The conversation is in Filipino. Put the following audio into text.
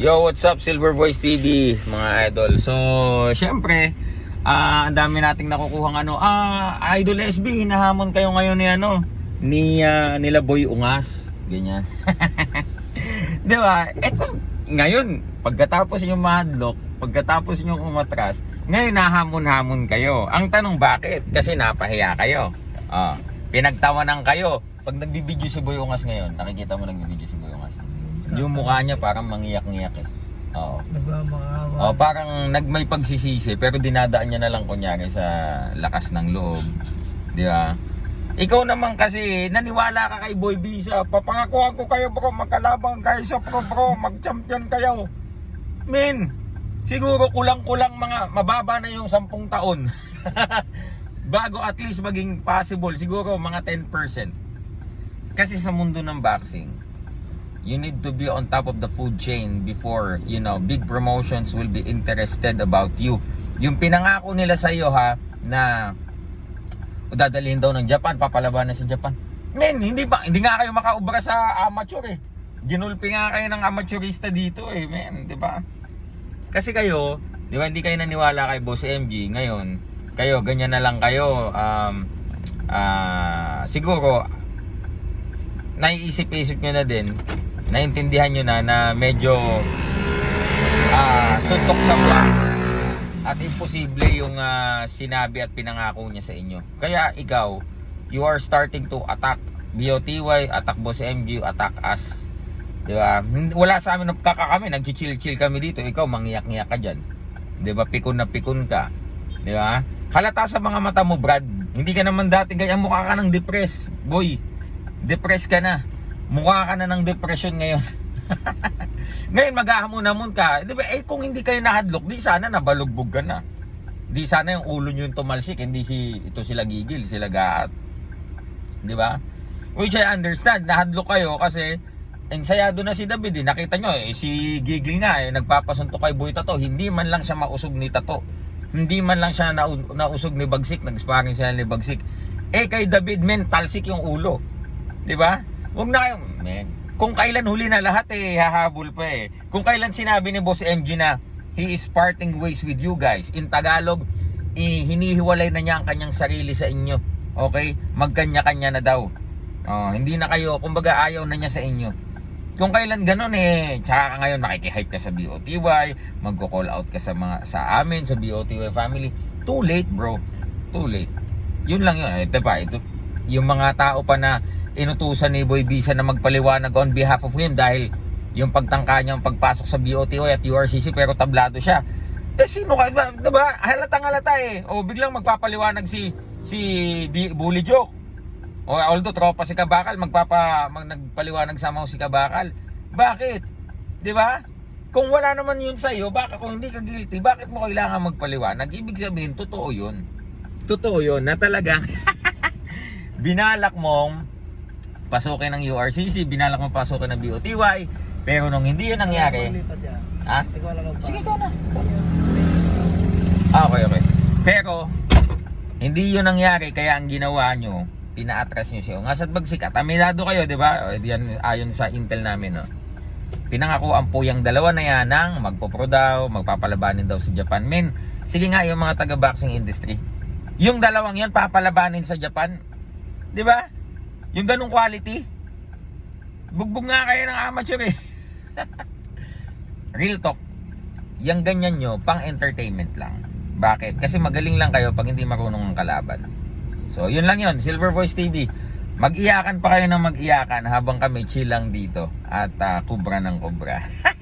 Yo, what's up Silver Voice TV, mga idol. So, syempre, ah ang dami nating nakukuhang ano, ah Idol SB, hinahamon kayo ngayon ni ano, ni ah, nila Boy Ungas, ganyan. 'Di ba? Eh kung ngayon, pagkatapos yung madlock, pagkatapos yung umatras, ngayon nahamon-hamon kayo. Ang tanong bakit? Kasi napahiya kayo. Ah, pinagtawanan kayo. Pag nagbibideo si Boy Ungas ngayon, nakikita mo nagbibideo si Boy Ungas. Yung mukha niya parang mangiyak-ngiyak eh. Oo. Nagmamakawa. Oh, parang nagmay pagsisisi pero dinadaan niya na lang kunyari sa lakas ng loob. Di ba? Ikaw naman kasi naniwala ka kay Boy Bisa. Papangakuan ko kayo bro, magkalabang kayo sa pro bro, mag-champion kayo. Min, siguro kulang-kulang mga mababa na yung 10 taon. Bago at least maging possible, siguro mga 10%. Kasi sa mundo ng boxing, you need to be on top of the food chain before, you know, big promotions will be interested about you. Yung pinangako nila sa iyo ha na dadalhin daw ng Japan, papalabanan sa Japan. Men, hindi ba hindi nga kayo makaubra sa amateur eh. Ginulpi nga kayo ng amateurista dito eh, men, 'di ba? Kasi kayo, 'di ba, hindi kayo naniwala kay Boss MG ngayon. Kayo ganyan na lang kayo um ah siguro naiisip-isip nyo na din, naintindihan nyo na na medyo ah suntok sa buwan at imposible yung ah, sinabi at pinangako niya sa inyo. Kaya ikaw, you are starting to attack BOTY, attack Boss MG, attack us. Di Wala sa amin kaka kami, nag-chill-chill kami dito. Ikaw, mangiyak-ngiyak ka dyan. Di ba? Pikon na pikon ka. Di ba? Halata sa mga mata mo, Brad. Hindi ka naman dati ganyan. Mukha ka ng depressed, boy. Depressed ka na. Mukha ka na ng depression ngayon. ngayon, maghahamon-hamon ka. Di ba? Eh, kung hindi kayo nahadlok, di sana nabalugbog ka na. Di sana yung ulo nyo yung tumalsik. Hindi si, ito sila gigil, sila gaat. Di ba? Which I understand, nahadlok kayo kasi ensayado na si David eh. Nakita nyo eh, si Gigil nga eh, nagpapasunto kay Boy Tato. Hindi man lang siya mausog ni Tato. Hindi man lang siya nau- nausog ni Bagsik, nag-sparring sila ni Bagsik. Eh kay David, men, talsik yung ulo. Di ba? Huwag na kayo, men. Kung kailan huli na lahat eh, hahabol pa eh. Kung kailan sinabi ni Boss MG na he is parting ways with you guys. In Tagalog, eh, hinihiwalay na niya ang kanyang sarili sa inyo. Okay? Magkanya-kanya na daw. Oh, hindi na kayo, kumbaga ayaw na niya sa inyo. Kung kailan ganun eh, tsaka ka ngayon makikihype ka sa BOTY, magko-call out ka sa mga sa amin sa BOTY family. Too late, bro. Too late. Yun lang yun. Ito pa, ito yung mga tao pa na inutusan ni Boy Bisa na magpaliwanag on behalf of him dahil yung pagtangka niya pagpasok sa BOTY at URCC pero tablado siya. Eh sino ka ba? Diba? Halatang halata eh. O biglang magpapaliwanag si si B- Bully Joke. O although tropa si Kabakal, magpapa mag, nagpaliwanag sa si Kabakal. Bakit? 'Di ba? Kung wala naman 'yun sa iyo, baka kung hindi ka guilty, bakit mo kailangan magpaliwanag? Ibig sabihin, totoo 'yun. Totoo 'yun na talagang binalak mong pasukin ng URCC, binalak mong pasukin ng BOTY, pero nung hindi 'yun nangyari, ha? Ikaw ang Sige, ikaw na. Ah, okay, okay. Pero, hindi yun nangyari, kaya ang ginawa nyo, pina-atras nyo siya. Ngasat bagsik at aminado kayo, di ba? Yan, ayon sa intel namin, no? Pinangakuan po yung dalawa na yan ng magpopro daw, magpapalabanin daw sa Japan. Men, sige nga yung mga taga-boxing industry. Yung dalawang yan, papalabanin sa Japan. Di ba? Yung ganong quality. Bugbog nga kayo ng amateur eh. Real talk yung ganyan nyo, pang entertainment lang. Bakit? Kasi magaling lang kayo pag hindi marunong ang kalaban. So, yun lang yun. Silver Voice TV. Mag-iyakan pa kayo ng mag-iyakan habang kami chill lang dito. At ah, kubra ng kubra.